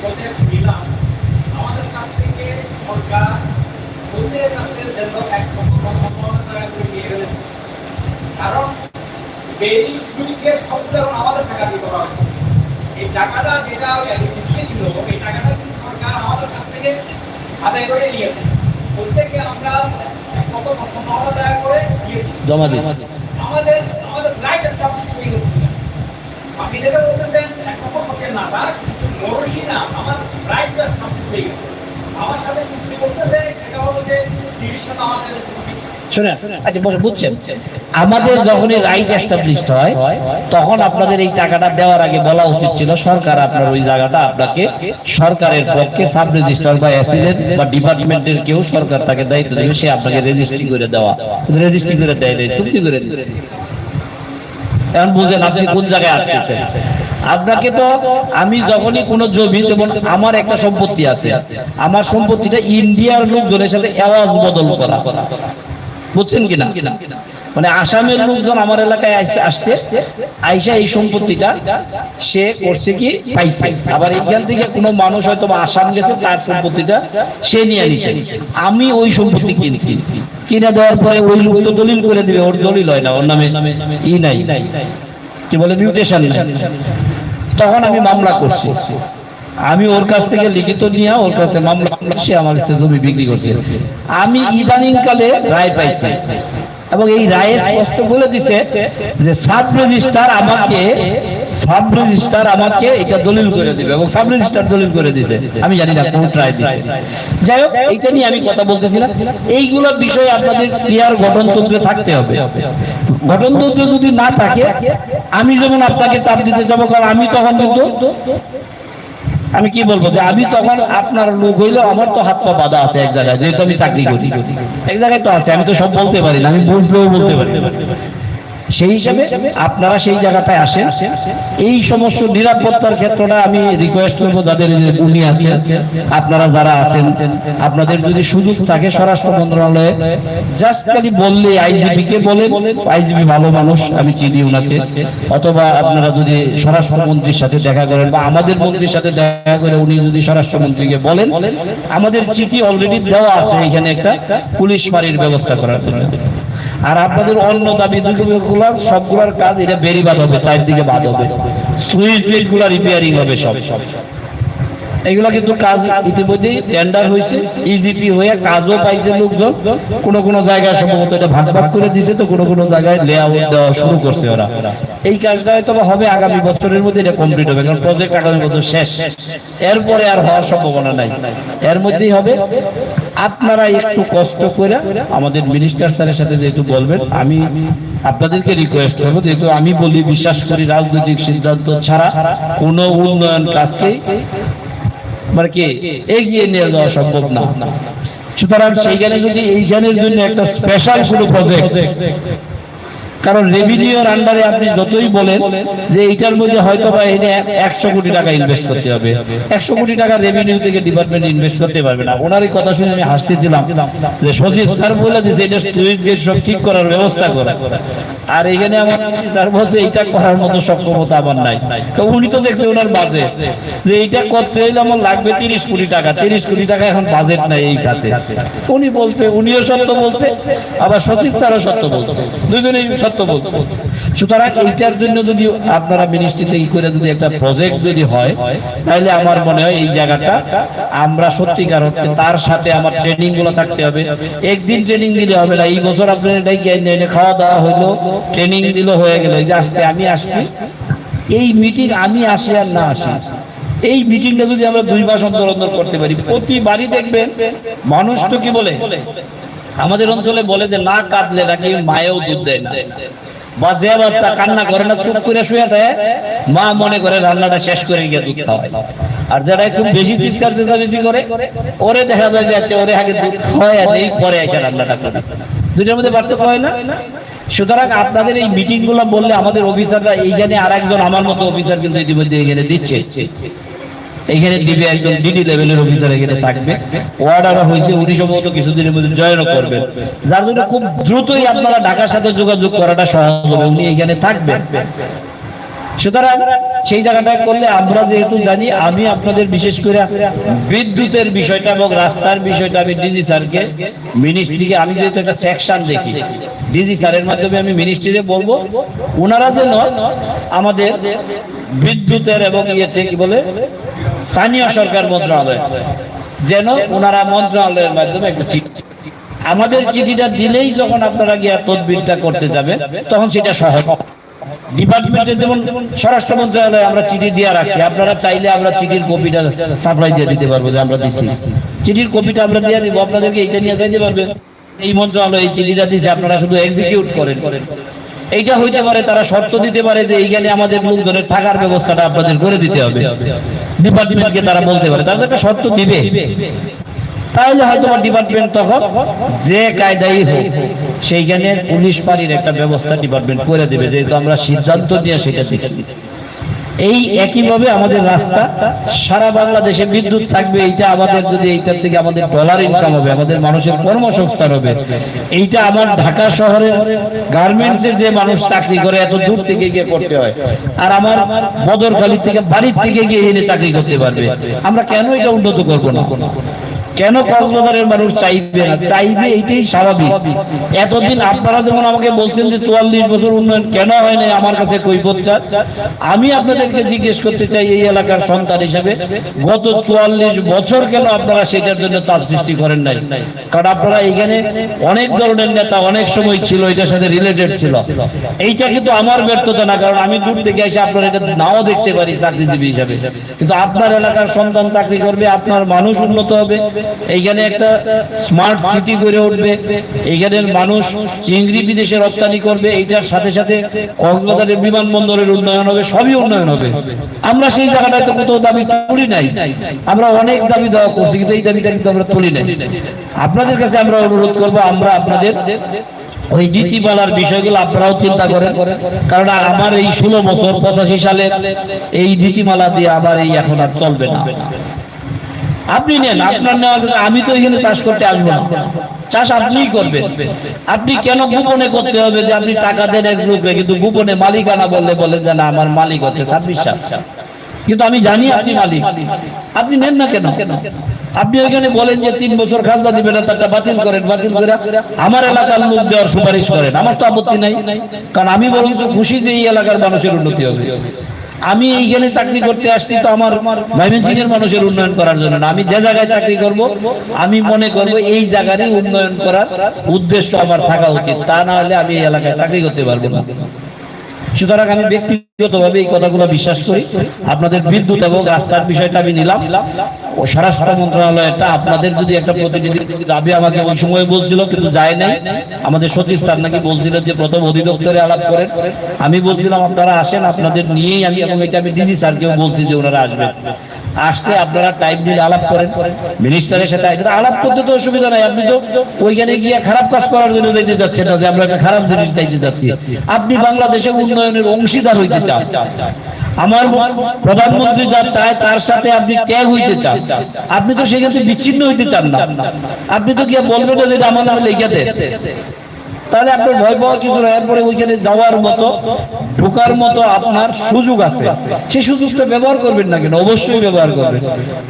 Project নিলাম আমাদের কাছ থেকে সরকার ওদের কাছে যেন এক গেলেন। কারণ এই স্কুলকে সব যেমন আমাদের টাকা দিতে হবে এই টাকাটা যেটা দিয়েছিল এই টাকাটা কিন্তু সরকার আমাদের কাছ থেকে আদায় করে নিয়েছে। প্রত্যেকে আমরা কত সম্ভাবনা টাকা করে দিয়েছি। জমা দিয়েছি। আমাদের আমাদের রাইট এস্টাবলিশ হয়ে গেছে। আপনি যেটা বলতেছেন এক পক্ষ পক্ষের না তার মরসি না আমার রাইট এস্টাবলিশ হয়ে গেছে। আমার সাথে চুক্তি করতেছে এটা হলো যে দিদির সাথে আমাদের আচ্ছা বুঝছেন? আমাদের যখনই রাইট এস্টাবলিশড হয় তখন আপনাদের এই টাকাটা দেওয়ার আগে বলা উচিত ছিল সরকার আপনার ওই জায়গাটা আপনাকে সরকারের পক্ষে সাব রেজিস্ট্রার বা অ্যাসিডেন্ট বা ডিপার্টমেন্টের কেউ সরকার তাকে দায়িত্ব দেবে সে আপনাকে রেজিস্ট্রি করে দেওয়া। রেজিস্ট্রি করে দেয় দেয় চুক্তি করে দিচ্ছে এখন বুঝেন আপনি কোন জায়গায় আটকেছেন আপনাকে তো আমি যখনই কোনো জমি, যেমন আমার একটা সম্পত্তি আছে, আমার সম্পত্তিটা ইন্ডিয়ার লোকজনের সাথে আওয়াজ বদল করা। বুঝছেন কিনা মানে আসামের লোকজন আমার এলাকায় আসতে, আইসা এই সম্পত্তিটা সে করছে কি, পাইছে। আবার এখান থেকে কোনো মানুষ হয়তো আসাম গেছে, তার সম্পত্তিটা সে নিয়ে নিছে। আমি ওই সম্পত্তি কিনছি। কিনে দেওয়ার পরে ওই লোক তো দলিল করে দিবে, ওর দলিল হয় না, ওর নামে ই নাই। কি বলে মিউটেশন তখন আমি মামলা করছি। আমি ওর কাছ থেকে লিখিত নিয়ে ওর কাছ থেকে মামলা করছি আমার কাছ জমি বিক্রি করছে। আমি ইদানিং কালে রায় পাইছি এবং এই রায়ে স্পষ্ট বলে দিছে যে সাব রেজিস্ট্রার আমাকে সাব রেজিস্ট্রার আমাকে এটা দলিল করে দিবে এবং সাব রেজিস্ট্রার দলিল করে আমি জানি না কোন দিছে। যাই হোক নিয়ে আমি কথা বলতেছিলাম এইগুলো আপনাদের গঠনতন্ত্রে থাকতে হবে। যদি না থাকে, আমি যেমন আপনাকে চাপ দিতে যাব, কারণ আমি তখন কিন্তু আমি কি বলব যে আমি তখন আপনার লোক হইল আমার তো হাত পা বাঁধা আছে এক জায়গায়, যেহেতু আমি চাকরি করি। এক জায়গায় তো আছে, আমি তো সব বলতে পারি না, আমি বুঝলেও বলতে পারি। সেই হিসাবে আপনারা সেই জায়গাটায় আসেন। এই সমস্ত নিরাপত্তার ক্ষেত্রটা আমি রিকোয়েস্ট করব যাদের উনি আছেন, আপনারা যারা আছেন, আপনাদের যদি সুযোগ থাকে স্বরাষ্ট্র মন্ত্রণালয়ে জাস্ট খালি বললে আইজিপি কে বলেন আইজিপি ভালো মানুষ, আমি চিনি ওনাকে অথবা আপনারা যদি স্বরাষ্ট্র মন্ত্রীর সাথে দেখা করেন বা আমাদের মন্ত্রীর সাথে দেখা করে উনি যদি স্বরাষ্ট্র মন্ত্রীকে বলেন, আমাদের চিঠি অলরেডি দেওয়া আছে এখানে একটা পুলিশ ফাঁড়ির ব্যবস্থা করার জন্য। আর আপনাদের অন্য দাবি দুগুলার সবগুলার কাজ এটা বেরি বাদ হবে, চারদিকে বাদ হবে। সুইচ রিপেয়ারিং হবে সব। এগুলা কিন্তু কাজ ইতিমধ্যে টেন্ডার হয়েছে ইজিপি হয়ে কাজও পাইছে লোকজন। কোন কোন জায়গায় সম্ভবত এটা ভাগ ভাগ করে দিছে তো কোন কোন জায়গায় লেআউট দেওয়া শুরু করছে ওরা। এই কাজটা হয়তো হবে আগামী বছরের মধ্যে এটা কমপ্লিট হবে, কারণ প্রজেক্ট আগামী বছর শেষ। এরপরে আর হওয়ার সম্ভাবনা নাই। এর মধ্যেই হবে। আপনারা একটু কষ্ট করে আমাদের মিনিস্টার স্যারের সাথে যেহেতু বলবেন, আমি আপনাদেরকে রিকোয়েস্ট করব, যেহেতু আমি বলি, বিশ্বাস করি, রাজনৈতিক সিদ্ধান্ত ছাড়া কোনো উন্নয়ন কাজকেই মানে কি এগিয়ে নিয়ে যাওয়া সম্ভব না। সুতরাং সেইখানে যদি এইখানের জন্য একটা স্পেশাল কোনো প্রজেক্ট কারণ রেভিনিউর আন্ডারে আপনি যতই বলেন যে এইটার মধ্যে হয়তো বা এনে একশো কোটি টাকা ইনভেস্ট করতে হবে। একশো কোটি টাকা রেভিনিউ থেকে ডিপার্টমেন্ট ইনভেস্ট করতে পারবে না। ওনার এই কথা শুনে আমি হাসতেছিলাম যে সচিব স্যার বলে দিয়েছে, এটা সুইচ গেট সব ঠিক করার ব্যবস্থা করা। আর এখানে আমার স্যার বলছে, এইটা করার মতো সক্ষমতা আমার নাই। উনি তো দেখছে ওনার বাজেট যে এইটা করতে হইলে আমার লাগবে তিরিশ কোটি টাকা। তিরিশ কোটি টাকা এখন বাজেট নাই এই খাতে। উনি বলছে, উনিও সত্য বলছে, আবার সচিব স্যারও সত্য বলছে। দুজনেই সত্য বলছে। সুতরাং এইটার জন্য যদি আপনারা মিনিস্ট্রি থেকে করে যদি একটা প্রজেক্ট যদি হয় তাহলে আমার মনে হয় এই জায়গাটা আমরা সত্যিকার অর্থে তার সাথে আমার ট্রেনিংগুলো থাকতে হবে। একদিন ট্রেনিং দিলে হবে না। এই বছর আপনার এটাই এনে খাওয়া দাওয়া হইল ট্রেনিং দিল, হয়ে গেল। যে আজকে আমি আসছি, এই মিটিং আমি আসি আর না আসি, এই মিটিংটা যদি আমরা দুই মাস অন্তর অন্তর করতে পারি প্রতিবারই দেখবেন মানুষ তো কি বলে? আমাদের অঞ্চলে বলে যে, না কাঁদলে নাকি মায়েও দুধ দেয় না। বা যে বাচ্চা কান্না করে না, চুপ করে শুয়ে থাকে, মা মনে করে রান্নাটা শেষ করে গিয়ে দুধ খাওয়ায়। আর যারা একটু বেশি চিৎকার চেঁচামেচি করে, ওরে দেখা যায় যাচ্ছে ওরে আগে দুধ খাওয়ায় দেই পরে এসে রান্নাটা করে। দুইটার মধ্যে পার্থক্য হয় না। সুতরাং আপনাদের এই মিটিংগুলো বললে আমাদের অফিসাররা এইখানে আর একজন আমার মতো অফিসার কিন্তু ইতিমধ্যে এখানে দিচ্ছে। এখানে দিবে একজন ডিডি লেভেলের অফিসার এখানে থাকবে। অর্ডার হয়েছে উনি সম্ভবত কিছুদিনের মধ্যে জয়েনও করবেন। যার জন্য খুব দ্রুতই আপনারা ঢাকার সাথে যোগাযোগ করাটা সহজ হবে, উনি এখানে থাকবেন সুতরাং সেই জায়গাটায় করলে আমরা যেহেতু জানি, আমি আপনাদের বিশেষ করে বিদ্যুতের বিষয়টা এবং রাস্তার বিষয়টা আমি ডিজি স্যারকে মিনিস্ট্রিকে আমি যেহেতু একটা সেকশন দেখি ডিজি স্যারের মাধ্যমে আমি মিনিস্ট্রিতে বলব ওনারা যেন আমাদের বিদ্যুতের এবং ইয়েতে কি বলে স্থানীয় সরকার মন্ত্রণালয়। যেন ওনারা মন্ত্রণালয়ের মাধ্যমে একটা চিঠি আমাদের চিঠিটা দিলেই যখন আপনারা গিয়া তদবিরটা করতে যাবেন, তখন সেটা ডিপার্টমেন্টে যেমন স্বরাষ্ট্র মন্ত্রণালয়ে আমরা চিঠি দিয়ে রাখছি, আপনারা চাইলে আমরা চিঠির কপিটা সাপ্লাই দিয়ে দিতে পারব যে আমরা দিচ্ছি চিঠির কপিটা আমরা দিয়ে দিব, আপনাদেরকে এইটা নিয়ে যাইতে এই মন্ত্রণালয় এই চিঠিটা দিচ্ছে আপনারা শুধু এক্সিকিউট করেন। এইটা হইতে পারে তারা শর্ত দিতে পারে যে এইখানে আমাদের লোকজনের থাকার ব্যবস্থাটা আপনাদের করে দিতে হবে। ডিপার্টমেন্টকে তারা বলতে পারে। তাদের একটা শর্ত দিবে। তাহলে হয়তো ডিপার্টমেন্ট তখন যে কায়দাই হোক সেইখানে পুলিশ পাড়ির একটা ব্যবস্থা ডিপার্টমেন্ট করে দেবে যেহেতু আমরা সিদ্ধান্ত নিয়ে সেটা দিচ্ছি। এই একইভাবে আমাদের রাস্তা, সারা বাংলাদেশে বিদ্যুৎ থাকবে, এইটা আমাদের যদি এইটার থেকে আমাদের ডলার ইনকাম হবে, আমাদের মানুষের কর্মসংস্থান হবে। এইটা আমার ঢাকা শহরে গার্মেন্টস এর যে মানুষ চাকরি করে, এত দূর থেকে গিয়ে করতে হয়। আর আমার বদরখালী থেকে বাড়ির থেকে গিয়ে এনে চাকরি করতে পারবে। আমরা কেন এটা উন্নত করব না? কেন কক্সবাজারের মানুষ চাইবে না? চাইবে এইটাই স্বাভাবিক। এতদিন আপনারা যেমন আমাকে বলছেন যে চুয়াল্লিশ বছর উন্নয়ন কেন হয় নাই আমার কাছে চান, আমি আপনাদেরকে জিজ্ঞেস করতে চাই এই এলাকার সন্তান হিসেবে, গত চুয়াল্লিশ বছর কেন আপনারা সেটার জন্য চাপ সৃষ্টি করেন নাই? কারণ আপনারা এখানে অনেক ধরনের নেতা অনেক সময় ছিল এটার সাথে রিলেটেড ছিল। এইটা কিন্তু আমার ব্যর্থতা না, কারণ আমি দূর থেকে এসে আপনারা এটা নাও দেখতে পারি চাকরিজীবী হিসাবে। কিন্তু আপনার এলাকার সন্তান চাকরি করবে, আপনার মানুষ উন্নত হবে এইখানে একটা স্মার্ট সিটি গড়ে উঠবে। এইখানের মানুষ চিংড়ি বিদেশে রপ্তানি করবে। এইটার সাথে সাথে কক্সবাজারের বিমানবন্দরের উন্নয়ন হবে, সবই উন্নয়ন হবে। আমরা সেই জায়গাটায় তো কোথাও দাবি তুলি নাই। আমরা অনেক দাবি দেওয়া করছি, কিন্তু এই দাবিটা কিন্তু আমরা তুলি নাই। আপনাদের কাছে আমরা অনুরোধ করব, আমরা আপনাদের ওই নীতিমালার বিষয়গুলো আপনারাও চিন্তা করেন। কারণ আমার এই ষোলো বছর, পঁচাশি সালে এই নীতিমালা দিয়ে আবার এই এখন আর চলবে না। আপনি নেন, আপনার নেওয়ার আমি তো এখানে চাষ করতে আসব না। চাষ আপনিই করবেন। আপনি কেন গোপনে করতে হবে যে আপনি টাকা দেন এক গ্রুপে কিন্তু গোপনে মালিকানা বললে বলেন যে না, আমার মালিক হচ্ছে ছাব্বিশ সাল। কিন্তু আমি জানি আপনি মালিক। আপনি নেন না কেন? আপনি ওইখানে বলেন যে তিন বছর খাজনা দিবেন না তারটা বাতিল করেন, বাতিল করে আমার এলাকার লোক দেওয়ার সুপারিশ করেন। আমার তো আপত্তি নাই। কারণ আমি বরঞ্চ খুশি যে এই এলাকার মানুষের উন্নতি হবে। আমি এইখানে চাকরি করতে আসছি তো আমার ময়মনসিং এর মানুষের উন্নয়ন করার জন্য আমি যে জায়গায় চাকরি করব, আমি মনে করব এই জায়গারই উন্নয়ন করার উদ্দেশ্য আমার থাকা উচিত। তা না হলে আমি এই এলাকায় চাকরি করতে পারব না। সুতরাং আমি ব্যক্তিগতভাবে এই কথাগুলো বিশ্বাস করি। আপনাদের বিদ্যুৎ এবং রাস্তার বিষয়টা আমি নিলাম। ও স্বরাষ্ট্র মন্ত্রণালয়টা আপনাদের যদি একটা প্রতিনিধি যাবে আমাকে ওই সময় বলছিল, কিন্তু যায় নাই। আমাদের সচিব স্যার নাকি বলছিল যে প্রথম অধিদপ্তরে আলাপ করেন। আমি বলছিলাম, আপনারা আসেন, আপনাদের নিয়েই আমি, এবং এটা আমি ডিসি স্যারকেও বলছি যে ওনারা আসবেন। আসলে আপনারা টাইম নিয়ে আলাপ করেন। মিনিস্টারের সাথে আলাপ করতে তো অসুবিধা নাই। আপনি তো ওইখানে গিয়ে খারাপ কাজ করার জন্য যাইতে যাচ্ছেন না যে আমরা একটা খারাপ জিনিস চাইতে যাচ্ছি। আপনি বাংলাদেশে উন্নয়নের অংশীদার হইতে চান। আমার প্রধানমন্ত্রী যা চায় তার সাথে আপনি ত্যাগ হইতে চান। আপনি তো সেখান বিচ্ছিন্ন হইতে চান না। আপনি তো কি বলবেন না যে আমার নামে লেখা দেন তাহলে আপনার ভয় পাওয়ার কিছু নয় এরপরে ওইখানে যাওয়ার মতো, ঢোকার মতো আপনার সুযোগ আছে। সেই সুযোগটা ব্যবহার করবেন না কেন? অবশ্যই ব্যবহার করবেন।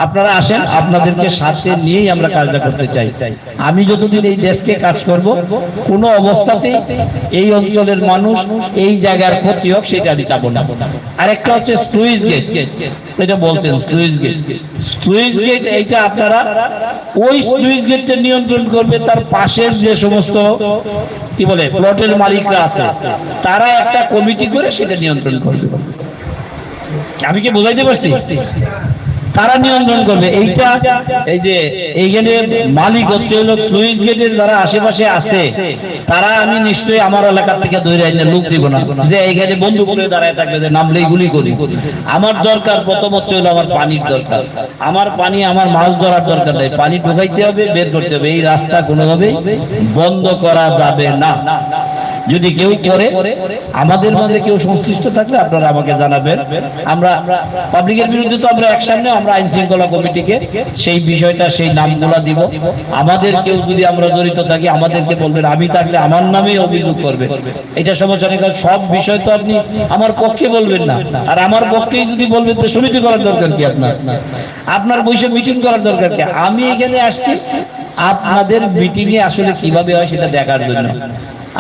আপনারা আসেন, আপনাদেরকে সাথে নিয়েই আমরা কাজটা করতে চাই। আমি যতদিন এই দেশকে কাজ করব, কোনো অবস্থাতেই এই অঞ্চলের মানুষ এই জায়গার ক্ষতি হোক, সেটা আমি চাবো না। আরেকটা হচ্ছে স্লুইস গেট এটা বলছেন স্লুইস গেট স্লুইস গেট এইটা আপনারা ওই স্লুইস গেটটা নিয়ন্ত্রণ করবে তার পাশের যে সমস্ত কি বলে প্লটের মালিকরা আছে। তারা একটা কমিটি করে সেটা নিয়ন্ত্রণ করবে। আমি কি বোঝাইতে পারছি? তারা নিয়ন্ত্রণ করবে। এইটা এই যে এইখানে মালিক হচ্ছে হলো স্লুইস গেটের যারা আশেপাশে আছে, তারা আমি নিশ্চয়ই আমার এলাকা থেকে ধরে আইনে লোক দিব না। যে এইখানে বন্ধু করে দাঁড়ায় থাকবে যে নামলেই গুলি করি। আমার দরকার প্রথম হচ্ছে হলো আমার পানির দরকার। আমার পানি, আমার মাছ ধরার দরকার নেই। পানি ঢুকাইতে হবে, বের করতে হবে। এই রাস্তা কোনোভাবেই বন্ধ করা যাবে না। যদি কেউ করে, আমাদের মাঝে কেউ সংশ্লিষ্ট থাকলে আপনারা আমাকে জানাবেন। আমরা পাবলিকের বিরুদ্ধে তো আমরা নেই আমরা আইন শৃঙ্খলা কমিটিকে সেই বিষয়টা, সেই নামগুলা দিব। আমাদের কেউ যদি আমরা জড়িত থাকি, আমাদেরকে বলবেন, আমি থাকলে আমার নামে অভিযোগ করবে। এটা সমস্যা নেই কারণ সব বিষয় তো আপনি আমার পক্ষে বলবেন না। আর আমার পক্ষেই যদি বলবেন, তো সমিতি করার দরকার কি আপনার? আপনার বসে মিটিং করার দরকার কি? আমি এখানে আসছি। আপনাদের মিটিং এ আসলে কীভাবে হয় সেটা দেখার জন্য।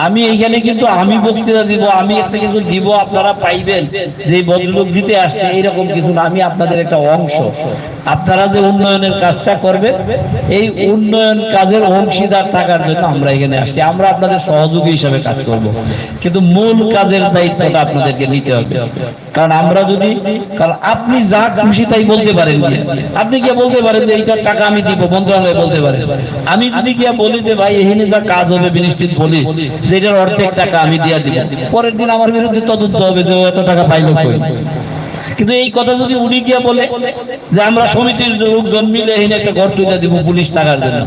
আমি এইখানে কিন্তু আমি বক্তৃতা দিব, আমি একটা কিছু দিব, আপনারা পাইবেন। যে বদলুক দিতে আসছে, এইরকম কিছু না, আমি আপনাদের একটা অংশ। আপনারা যে উন্নয়নের কাজটা করবে, এই উন্নয়ন কাজের অংশীদার থাকার জন্য আমরা এখানে আসছি। আমরা আপনাদের সহযোগী হিসাবে কাজ করব। কিন্তু মূল কাজের দায়িত্বটা আপনাদেরকে নিতে হবে। কারণ আমরা যদি কারণ আপনি যা খুশি তাই বলতে পারেন আপনি কি বলতে পারেন যে এইটার টাকা আমি দিব মন্ত্রণালয় বলতে পারেন আমি যদি গিয়া বলি যে, ভাই, এখানে যা কাজ হবে, বিনিশ্চিত বলি, যে এটার অর্ধেক টাকা আমি দিয়া দিব। পরের দিন আমার বিরুদ্ধে তদন্ত হবে যে এত টাকা পাইলো কই? কিন্তু এই কথা যদি উনি গিয়া বলে যে, আমরা সমিতির লোকজন মিলে এখানে একটা ঘর তুলে দিব, পুলিশ টাকার জন্য।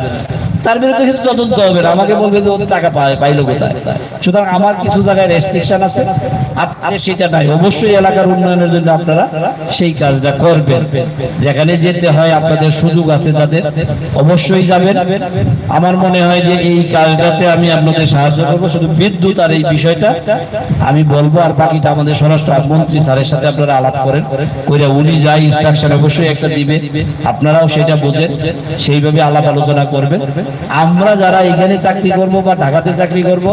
তার বিরুদ্ধে তদন্ত হবে আমাকে বলবে যে ওদের টাকা পাইলো কোথায়? সুতরাং আমার কিছু জায়গায় রেস্ট্রিকশন আছে। আপনাদের সেটা নাই। অবশ্যই এলাকার উন্নয়নের জন্য আপনারা সেই কাজটা করবেন। যেখানে যেতে হয় আপনাদের সুযোগ আছে তাদের অবশ্যই যাবেন। আমার মনে হয় যে এই কাজটাতে আমি আপনাদের সাহায্য করব। শুধু বিদ্যুৎ আর এই বিষয়টা আমি বলব। আর বাকিটা আমাদের স্বরাষ্ট্র মন্ত্রী স্যারের সাথে আপনারা আলাপ করেন। কইরা উনি যা ইনস্ট্রাকশন অবশ্যই একটা দিবে। আপনারাও সেটা বোঝেন সেইভাবে আলাপ আলোচনা করবেন। আমরা যারা এখানে চাকরি করব বা ঢাকাতে চাকরি করব,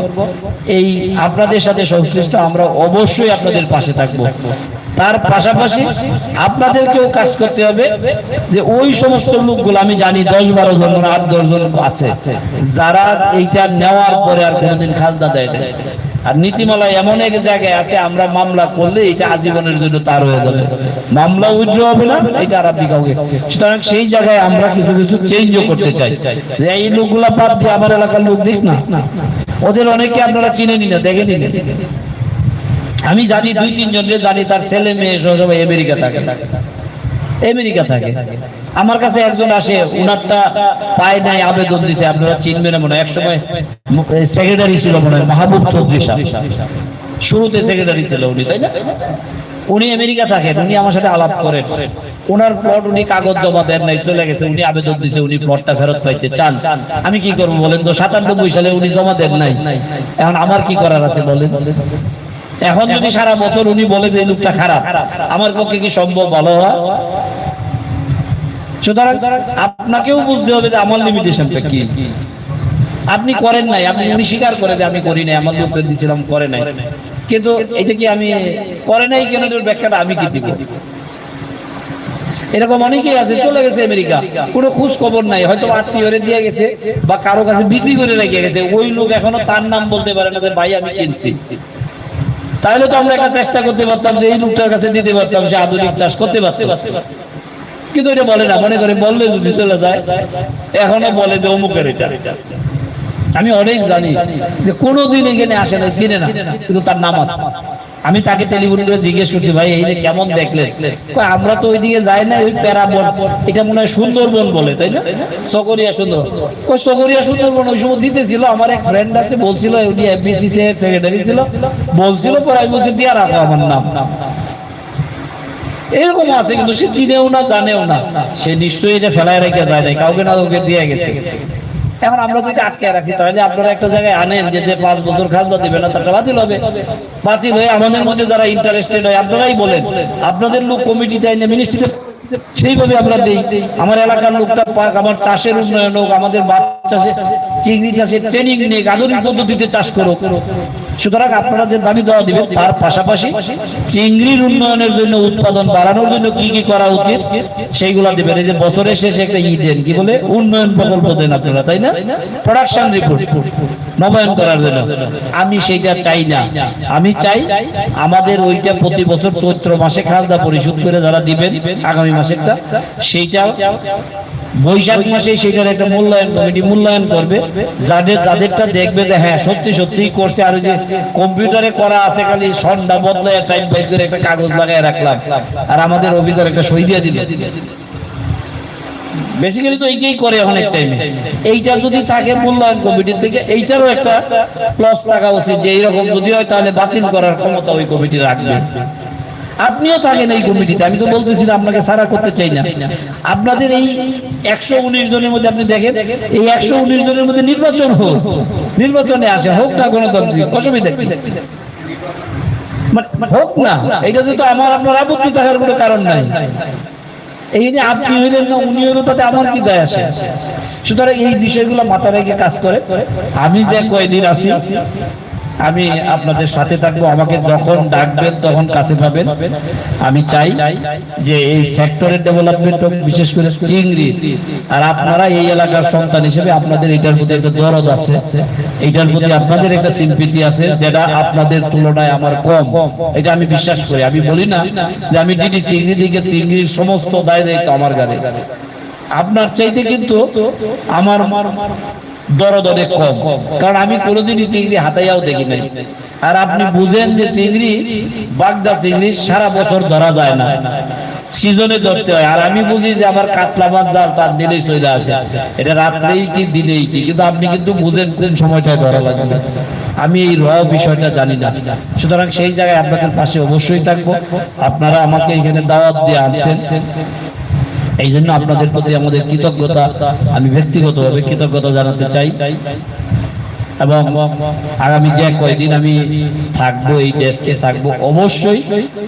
এই আপনাদের সাথে সংশ্লিষ্ট আমরা অবশ্যই আপনাদের পাশে থাকব। তার পাশাপাশি আপনাদেরকেও কাজ করতে হবে যে ওই সমস্ত লোকগুলো, আমি জানি দশ বারো জন আট দশ জন আছে, যারা এইটা নেওয়ার পরে আর কোনোদিন খাজনা দেয় না আর নীতিমালা এমন এক জায়গায় আছে, আমরা মামলা করলে এটা আজীবনের জন্য তার হয়ে যাবে। মামলা উইথড্র হবে না, এটা আর আপনি কাউকে সুতরাং সেই জায়গায় আমরা কিছু কিছু চেঞ্জও করতে চাই। যে এই লোকগুলা বাদ দিয়ে আমার এলাকার লোক দেখ না। ওদের অনেকে আপনারা চিনে নিন দেখে নিন আমি জানি দুই, তিনজনকে জানি তার ছেলে, মেয়ে সবাই আমেরিকা থাকে। আমেরিকা থাকে। আমার কাছে একজন আসে, উনারটা পায় নাই, আবেদন দিছে। আপনারা চিনবেন না মনে হয়। একসময় সেক্রেটারি ছিল মনে হয়, মাহবুব চৌধুরী শুরুতে সেক্রেটারি ছিল উনি, তাই না? উনি আমেরিকা থাকেন উনি আমার সাথে আলাপ করেন। ওনার প্লট উনি কাগজ জমা দেন নাই, চলে গেছে। উনি আবেদন দিছে, উনি প্লটটা ফেরত পাইতে চান। আমি কি করব বলেন তো? সাতানব্বই সালে উনি জমা দেন নাই। এখন আমার কি করার আছে বলেন? এখন যদি সারা বছর উনি বলে যে লোকটা খারাপ, আমার পক্ষে কি সম্ভব ভালো হওয়া সুতরাং আপনাকেও বুঝতে হবে যে আমার লিমিটেশনটা কি। আপনি করেন নাই, আপনি উনি স্বীকার করে যে আমি করি নাই, আমার লোককে দিছিলাম, করে নাই। কিন্তু এটা কি আমি করে নাই কেন? ব্যাখ্যাটা আমি কি দিব? এরকম অনেকেই আছে, চলে গেছে আমেরিকা, কোনো খোঁজ খবর নাই, হয়তো আত্মীয়রে দিয়ে গেছে বা কারও কাছে বিক্রি করে রেখে গেছে, ওই লোক এখনও তার নাম বলতে পারে না যে, ভাই, আমি কিনছি। তাহলে তো আমরা একটা চেষ্টা করতে পারতাম যে এই লোকটার কাছে দিতে পারতাম, সে আধুনিক চাষ করতে পারতাম কিন্তু এটা বলে না, মনে করে বললে যদি চলে যায়, এখনও বলে যে অমুকের এটা। আমি অনেক জানি যে কোনোদিন এখানে আসে না চিনে না, কিন্তু তার নাম আছে। আমি তাকে টেলিফোন করে জিজ্ঞেস করছি, ভাই, এই কেমন দেখলেন? আমরা তো ওইদিকে যাই না, ওই প্যারাবন। এটা মনে হয় সুন্দরবন বলে, তাই না? সকরিয়া সুন্দর কই সকরিয়া সুন্দরবন ওই সময় দিতেছিল, আমার এক ফ্রেন্ড আছে, বলছিল উনি এফবিসি সেক্রেটারি ছিল, বলছিল, পরে আমি বলছি, দিয়া রাখো আমার নাম। এরকম আছে, কিন্তু সে চিনেও না, জানেও না। সে নিশ্চয়ই এটা ফেলায় রেখে যায় নাই, কাউকে না কাউকে দিয়ে গেছে। এখন আমরা যদি আটকে রাখি, তাহলে আপনারা একটা জায়গায় আনেন যে পাঁচ বছর খাজনা দিবে না, তারটা বাতিল হবে। বাতিল হয়ে আমাদের মধ্যে যারা ইন্টারেস্টেড হয়, আপনারাই বলেন, আপনাদের লোক কমিটি দেয় না মিনিস্ট্রিতে সেইভাবে আমরা দেই। আমার এলাকার লোকটা পাক, আমার চাষের উন্নয়ন হোক, আমাদের বাচ্চা চিংড়ি চাষের ট্রেনিং নিক, আধুনিক পদ্ধতিতে চাষ করো সুতরাং আপনারা যে দাবি দেওয়া দিবেন, তার পাশাপাশি চিংড়ির উন্নয়নের জন্য, উৎপাদন বাড়ানোর জন্য কি কি করা উচিত, সেইগুলা দিবেন। এই যে বছরের শেষে একটা ই দেন, কি বলে? উন্নয়ন প্রকল্প দেন আপনারা, তাই না? প্রোডাকশন রিপোর্ট নবায়ন করার জন্য। আমি সেইটা চাই না। আমি চাই আমাদের ওইটা প্রতি বছর চৈত্র মাসে খাজনা পরিশোধ করে যারা দিবেন, আগামী মাসেরটা সেইটা বৈশাখ মাসে সেটার একটা মূল্যায়ন কমিটি মূল্যায়ন করবে। যাদের যাদেরটা দেখবে যে হ্যাঁ সত্যি সত্যি করছে, আর যে কম্পিউটারে করা আছে, খালি সন্ধ্যা বদলায় টাইম বাই করে একটা কাগজ লাগায় রাখলাম। আর আমাদের অফিসার একটা সই দিয়ে দিল। বেসিক্যালি তো এইটাই করে অনেক টাইমে এইটা যদি থাকে মূল্যায়ন কমিটির থেকে এইটারও একটা প্লাস থাকা উচিত, যে এইরকম যদি হয় তাহলে বাতিল করার ক্ষমতা ওই কমিটি রাখবে। আপনিও থাকেন এই কমিটিতে, আমি তো বলতেছি আপনাকে সারা করতে চাই না। আপনাদের এই একশো উনিশ জনের মধ্যে আপনি দেখেন, এই একশো উনিশ জনের মধ্যে নির্বাচন হোক, নির্বাচনে আসে, হোক না গণতান্ত্রিক, অসুবিধা মানে হোক না, এটাতে তো আমার আপনার আপত্তি থাকার কোনো কারণ নাই। এই যে আপনি হইলেন না, উনি হইলেন, তাতে আমার কি যায় আসে? সুতরাং এই বিষয়গুলো মাথা রেখে কাজ করে। আমি যে কয়দিন আছি আমি আপনাদের সাথে থাকব। আমাকে যখন ডাকবেন, তখন কাছে পাবেন। আমি চাই যে এই সেক্টরের ডেভেলপমেন্ট বিশেষ করে চিংড়ি। আর আপনারা এই এলাকার সন্তান হিসেবে আপনাদের এটার প্রতি একটা দরদ আছে। এটার প্রতি আপনাদের একটা সিম্পিতি আছে যেটা আপনাদের তুলনায় আমার কম। এটা আমি বিশ্বাস করি। আমি বলি না যে আমি ডিডি চিংড়ি দিকে চিংড়ির সমস্ত দায় দায়িত্ব আমার গাড়ি আপনার চাইতে কিন্তু আমার দরদ অনেক কম। কারণ আমি কোনোদিনই চিংড়ি হাতাইয়াও দেখি নাই। আর আপনি বুঝেন যে চিংড়ি, বাগদা চিংড়ি সারা বছর ধরা যায় না। সিজনে ধরতে হয়। আর আমি বুঝি যে আমার কাতলা মাছ জাল তার দিলেই চলে আসে। এটা রাত্রেই কি, দিনেই কি? কিন্তু আপনি কিন্তু বুঝেন কোন সময়টায় ধরা লাগবে আমি এই র বিষয়টা জানি না। সুতরাং সেই জায়গায় আপনাদের পাশে অবশ্যই থাকব। আপনারা আমাকে এখানে দাওয়াত দিয়ে আনছেন। এই জন্য আপনাদের প্রতি আমাদের কৃতজ্ঞতা আমি ব্যক্তিগতভাবে কৃতজ্ঞতা জানাতে চাই। এবং আগামী যে কয়দিন আমি থাকব, এই ডেস্কে থাকব, অবশ্যই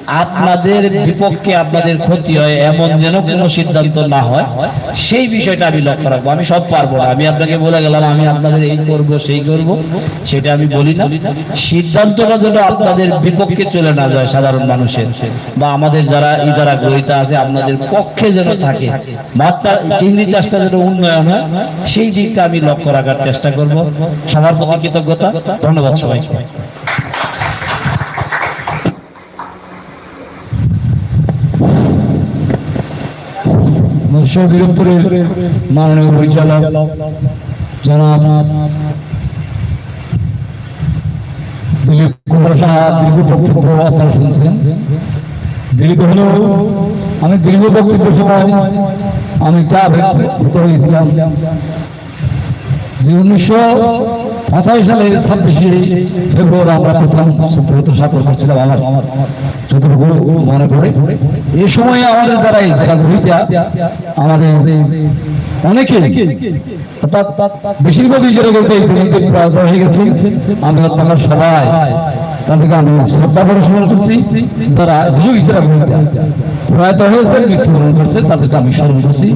আপনাদের বিপক্ষে আপনাদের ক্ষতি হয়, এমন যেন কোনো সিদ্ধান্ত না হয়, সেই বিষয়টা আমি লক্ষ্য রাখব। আমি সব পারব না। আমি আপনাকে বলে গেলাম, আমি আপনাদের এই করব, সেই করব, সেটা আমি বলি না। সিদ্ধান্তটা যেন আপনাদের বিপক্ষে চলে না যায়, সাধারণ মানুষের। বা আমাদের যারা ইদারা গ্রহিতা আছে, আপনাদের পক্ষে যেন থাকে মাছ চা- চিংড়ি চাষটা যেন উন্নয়ন হয়, সেই দিকটা আমি লক্ষ্য রাখার চেষ্টা করব। সবার প্রতি কৃতজ্ঞতা। ধন্যবাদ সবাই মৎস্য মাননীয় পরিচালক জনাব দিলীপ কুমার সাহা বক্তব্য আপনারা শুনছেন। দীর্ঘ হলেও আমি দীর্ঘ বক্তব্য সময় আমি একটা আবেগভূত হয়েছিলাম যে উনিশশো পঁচাশি সালের ছাব্বিশে ফেব্রুয়ারি আমরা প্রথম সত্যব্রত সাঁতর করছিলাম আমার। যতটুকু মনে পড়ে। এ সময় আমাদের যারা এই জায়গা ঘুরিতে আমাদের অনেকে বেশিরভাগই যারা বলতে এই হয়ে গেছে, আমরা সবাই তাদেরকে আমি শ্রদ্ধা প্রদর্শন করছি, যারা ঘুরিতে প্রয়াত হয়েছে মৃত্যুবরণ করছে তাদেরকে আমি স্মরণ করছি।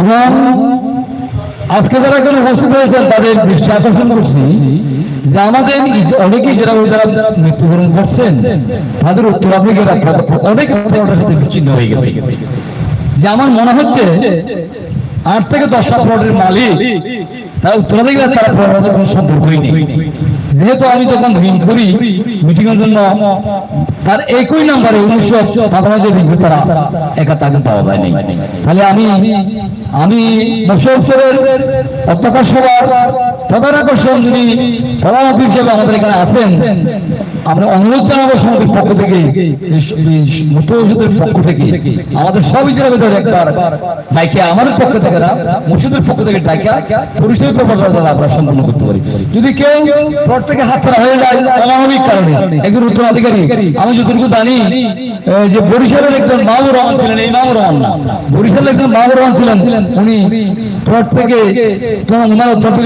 এবং আজকে যারা এখানে উপস্থিত হয়েছেন, তাদের দৃষ্টি আকর্ষণ করছি যে আমাদের অনেকেই যারা যারা মৃত্যুবরণ করছেন, তাদের উত্তরাধিকার অনেক সাথে বিচ্ছিন্ন হয়ে গেছে। যে আমার মনে হচ্ছে, আট থেকে দশটা প্লটের মালিক, তারা উত্তরাধিকার তারা প্লটের যেহেতু আমি যখন ঋণ করি মিটিং এর জন্য তার একই নাম্বারে উনিশশো তাকে পাওয়া যায়নি। তাহলে আমি আমি মৎস্যের অধ্যক্ষ সভার প্রধান আকর্ষণ যিনি প্রধানমন্ত্রী হিসেবে আমাদের এখানে আছেন আমরা অনুরোধ জানাব সমিতির পক্ষ থেকে ওষুধের পক্ষ থেকে, আমাদের সব ইজারা ভিতরে একবার ডাইকে, আমাদের পক্ষ থেকে না মুর্শিদের পক্ষ থেকে ডাইকা পরিচয় প্রকল্প আমরা সম্পন্ন করতে পারি। যদি কেউ প্লট থেকে হাতছাড়া হয়ে যায়, অমানবিক কারণে, একজন উত্তরাধিকারী, আমি যতটুকু জানি যে বরিশালের একজন মাহবুর রহমান ছিলেন, এই মাহবুর রহমান না, বরিশালের একজন মাহবুর রহমান ছিলেন, উনি প্লট থেকে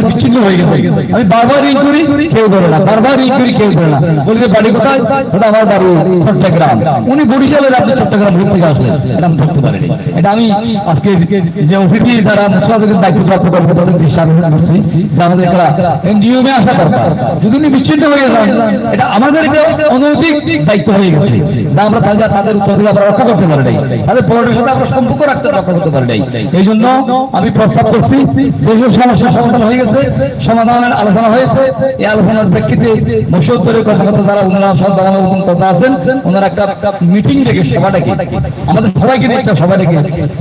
বিচ্ছিন্ন হয়ে গেছে। আমি বারবার রিং করি, কেউ করে না। বারবার রিং করি, কেউ করে না। বলছে বাড়ি কোথায়? ওটা আমার বাড়ি, চট্টগ্রাম। উনি বরিশালের আপনি চট্টগ্রাম ঘুর থেকে এটা আমি ধরতে পারিনি। এটা আমি আজকে যে অতিথি দৃষ্টি করছি, যে আমাদের এই নিয়মে আসা দরকার। যদি উনি বিচ্ছিন্ন হয়ে যান, এটা আমাদের অনৈতিক দায়িত্ব হয়ে গেছে। যা আমরা তাদের তাদের উত্তর থেকে আমরা রক্ষা করতে পারি নাই। তাদের সাথে আমরা সম্পর্ক রাখতে রক্ষা করতে পারি নাই। এই জন্য আমি প্রস্তাব করছি। যেসব সমস্যার সমাধান হয়ে গেছে, সমাধানের আলোচনা হয়েছে। এই আলোচনার প্রেক্ষিতে মুসদ্দরের কর্মকর্তা যারা, ওনারা সব দাঁড়ানোর কথা আছেন। ওনারা একটা মিটিং ডেকে সভা ডেকে আমাদের সবাইকে একটা সভা ডেকে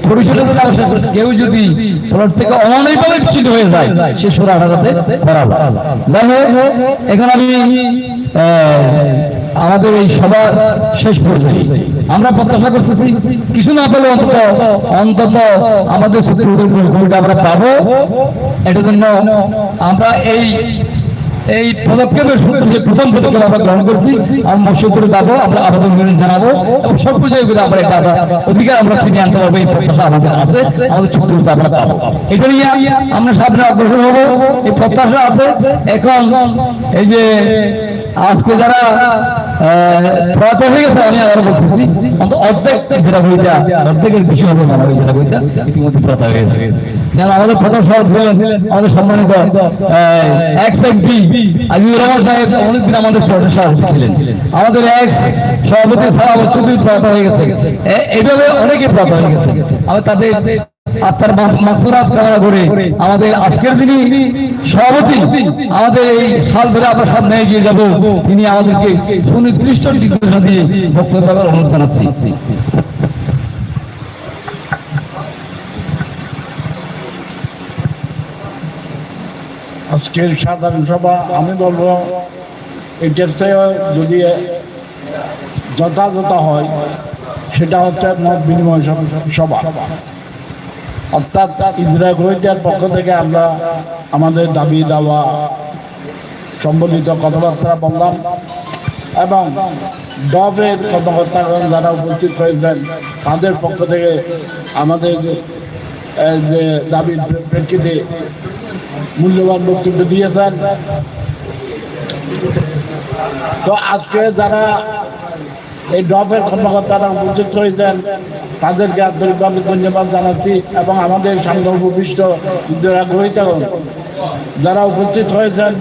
পরিষদের আলোচনা করেছে। কেউ যদি প্লট থেকে অনানয়ভাবে বিচ্ছিন্ন হয়ে যায়, সে সুরা আঘাতে করা যায় এখন আমি আমাদের এই সভা শেষ পর্যায়ে। আমরা প্রত্যাশা করতেছি, কিছু না পেলে অন্তত অন্তত আমাদের সুপ্রিম আমরা পাবো। এটার জন্য আমরা এই এই পদক্ষেপের সূত্রে যে প্রথম পদক্ষেপ আমরা গ্রহণ করছি। আমরা মসজিদে যাব আমরা আবেদন করে জানাব এবং সব পর্যায়ে করে আমরা এটা আমরা অধিকার আমরা ছিনিয়ে আনতে পারব, এই প্রত্যাশা আমাদের আছে, আমাদের চুক্তিতে আমরা পাবো। এটা নিয়ে আমরা সামনে অগ্রসর হব, এই প্রত্যাশা আছে। এখন এই যে আজকে যারা হয়ে গেছে, আমি আবার বলতেছি অর্ধেক যেটা বইটা, অর্ধেকের হবে যেটা বইটা, ইতিমধ্যে হয়ে গেছে। আমাদের প্রথম আমাদের সম্মানিত সাহেব, অনেকদিন আমাদের ছিলেন। আমাদের এক্স সভাপতি সারা বছর প্রয়াত হয়ে গেছে। এইভাবে অনেকে প্রয়াত হয়ে গেছে। তাদের আপনার মাকুরাত কামনা করে আমাদের আজকের যিনি সভাপতি, আমাদের এই ধরে আমরা সামনে এগিয়ে যাব। তিনি আমাদেরকে সুনির্দিষ্ট নির্দেশনা দিয়ে বক্তব্য অনুরোধ জানাচ্ছি। আজকের সাধারণ সভা, আমি বলব, এটার চেয়ে যদি যথাযথ হয়, সেটা হচ্ছে মত বিনিময় সভা। অর্থাৎ ইসরায়েল রোহিঙ্গার পক্ষ থেকে আমরা আমাদের দাবি, দাওয়া, সম্বলিত কথাবার্তা বললাম এবং ডবের কর্মকর্তাগণ যারা উপস্থিত হয়েছেন তাদের পক্ষ থেকে আমাদের যে দাবির প্রেক্ষিতে মূল্যবান বক্তব্য দিয়েছেন। তো আজকে যারা এই ডবের কর্মকর্তারা উপস্থিত হয়েছেন তাদেরকে আন্তরিকভাবে ধন্যবাদ জানাচ্ছি এবং আমাদের সাংঘ উপবিষ্ট যারা গ্রহিতাগণ যারা উপস্থিত হয়েছেন